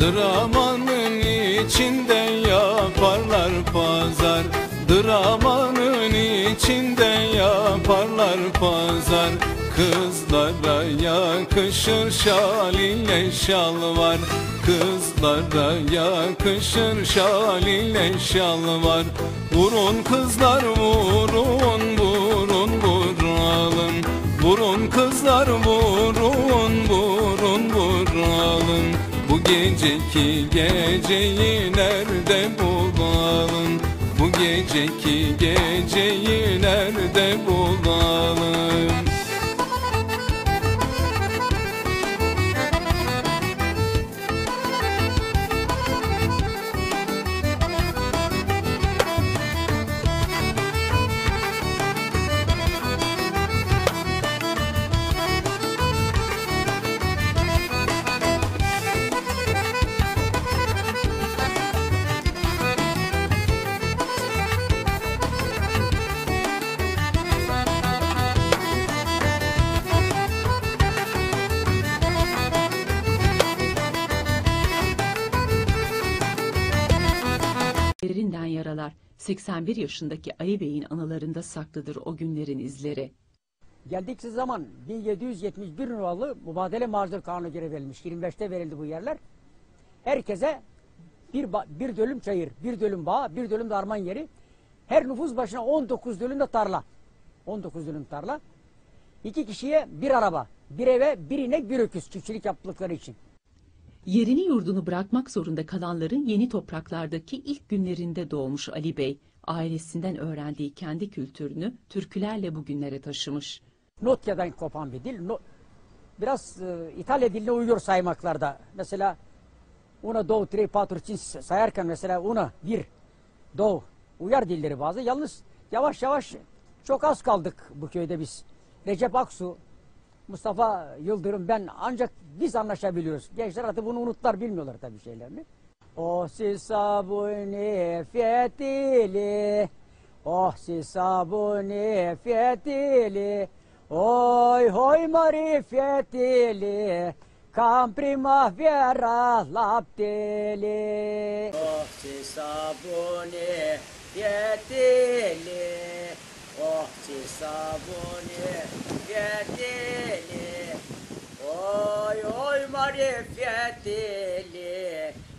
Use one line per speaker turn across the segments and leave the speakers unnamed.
Dramanın içinde yaparlar pazar. Dramanın içinde yaparlar pazar. Kızlara yakışır şal ile şal var Kızlara yakışır şal ile şal var Vurun kızlar vurun geceki geceyi nerede bulalım? Bu geceki geceyi
Yaralar 81 yaşındaki Ali Bey'in anılarında saklıdır o günlerin izleri.
Geldikleri zaman 1771 numaralı mübadele maruzur kanunu göre verilmiş. 25'te verildi bu yerler. Herkese bir, bir dönüm çayır, bir dönüm bağ, bir dönüm de arman yeri. Her nüfus başına 19 dönüm de tarla. 19 dönüm tarla. İki kişiye bir araba, bir eve bir inek, bir öküz çiftçilik yaptıkları için.
Yerini yurdunu bırakmak zorunda kalanların yeni topraklardaki ilk günlerinde doğmuş Ali Bey, ailesinden öğrendiği kendi kültürünü türkülerle bugünlere taşımış.
Notya'dan kopan bir dil. No- biraz e, İtalya diline uyuyor saymaklarda. Mesela una, do, tre, patru, için sayarken mesela una, bir, do, uyar dilleri bazı. Yalnız yavaş yavaş çok az kaldık bu köyde biz. Recep Aksu, Mustafa Yıldırım ben ancak biz anlaşabiliyoruz. Gençler artık bunu unuttular bilmiyorlar tabii şeylerini. Oh si sabuni fetili Oh si sabuni fetili Oy hoy marifetili Cam primavera laptili Oh si sabuni fetili Oh si sabuni fetili Oy oy marifetili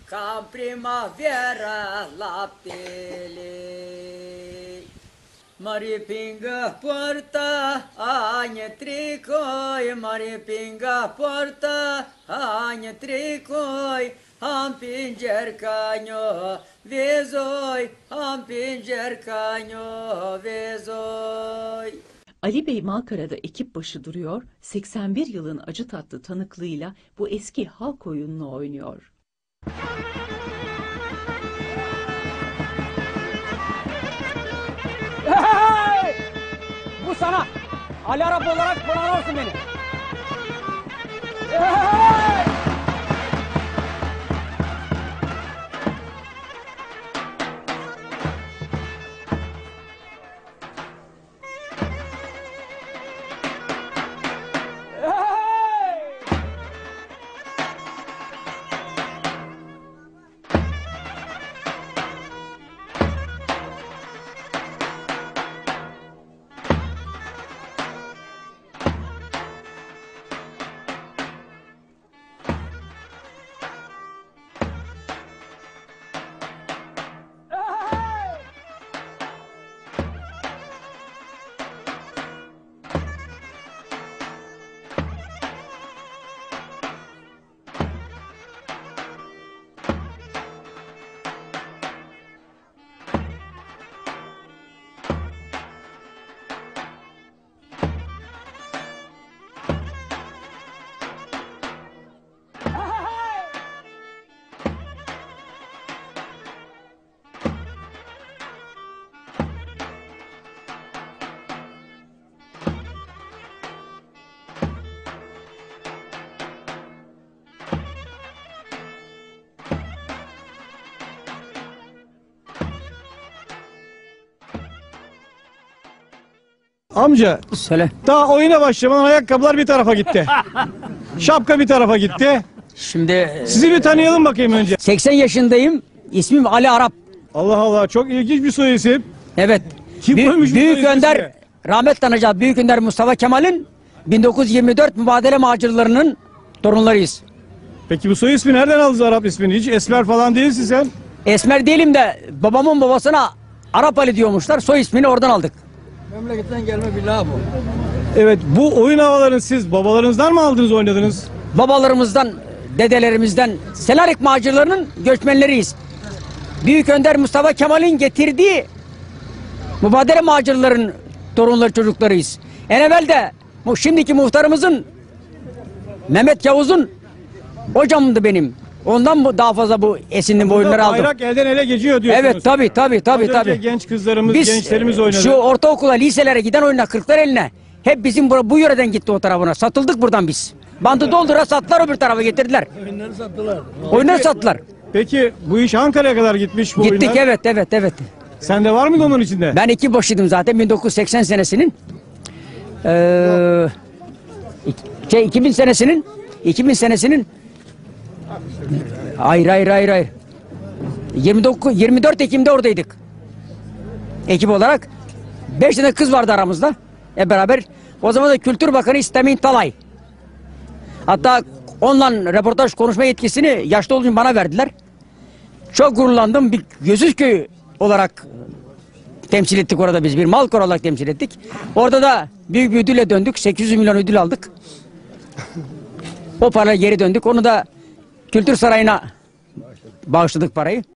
Cam primavera laptili Maripinga porta agne tricoi. Maripinga porta agne tricoi. Am pinger canyo vezoi. Am pinger canyo vezoi.
Ali Bey Malkara'da ekip başı duruyor, 81 yılın acı tatlı tanıklığıyla bu eski halk oyununu oynuyor.
Sana. Ali Arap olarak kullanırsın beni. Hey!
Amca
Söyle.
daha oyuna başlamadan ayakkabılar bir tarafa gitti. Şapka bir tarafa gitti.
Şimdi e,
Sizi bir tanıyalım bakayım önce.
80 yaşındayım. İsmim Ali Arap.
Allah Allah çok ilginç bir soy isim.
Evet.
Kim
Büyük-
koymuş
Büyük Önder,
size?
rahmetli anacağız. Büyük Önder Mustafa Kemal'in 1924 mübadele macirlarının torunlarıyız.
Peki bu soy ismi nereden aldınız Arap ismini? Hiç esmer falan değilsin sen.
Esmer değilim de babamın babasına Arap Ali diyormuşlar. Soy ismini oradan aldık.
Memleketten gelme bir laf bu.
Evet bu oyun havalarını siz babalarınızdan mı aldınız oynadınız?
Babalarımızdan, dedelerimizden Selanik macirlarının göçmenleriyiz. Büyük Önder Mustafa Kemal'in getirdiği mübadele macirların torunları çocuklarıyız. En evvel de bu şimdiki muhtarımızın Mehmet Yavuz'un hocamdı benim. Ondan bu daha fazla bu esinli bu oyunları aldım.
Bayrak elden ele geçiyor diyorsunuz.
Evet tabi tabi tabi
Az önce
tabi.
genç kızlarımız,
Biz
gençlerimiz oynadı.
şu ortaokula, liselere giden oyunlar kırklar eline. Hep bizim bu, bu yöreden gitti o tarafına. Satıldık buradan biz. Bandı doldura sattılar öbür tarafa getirdiler.
Oyunları sattılar.
Oyunları sattılar.
Peki bu iş Ankara'ya kadar gitmiş bu
Gittik
oyunlar.
evet evet evet.
Sen de var mıydı onun içinde?
Ben iki başıydım zaten 1980 senesinin. Eee şey 2000 senesinin 2000 senesinin Hayır hayır hayır hayır. 29 24 Ekim'de oradaydık. Ekip olarak 5 tane kız vardı aramızda. Hep beraber. O zaman da Kültür Bakanı İstemin Talay. Hatta onunla röportaj konuşma yetkisini yaşlı olduğum bana verdiler. Çok gururlandım. Bir Gözüzköy olarak temsil ettik orada biz. Bir Malkor olarak temsil ettik. Orada da büyük bir ödülle döndük. 800 milyon ödül aldık. O parayla geri döndük. Onu da Kültür Sarayı'na bağışladık parayı.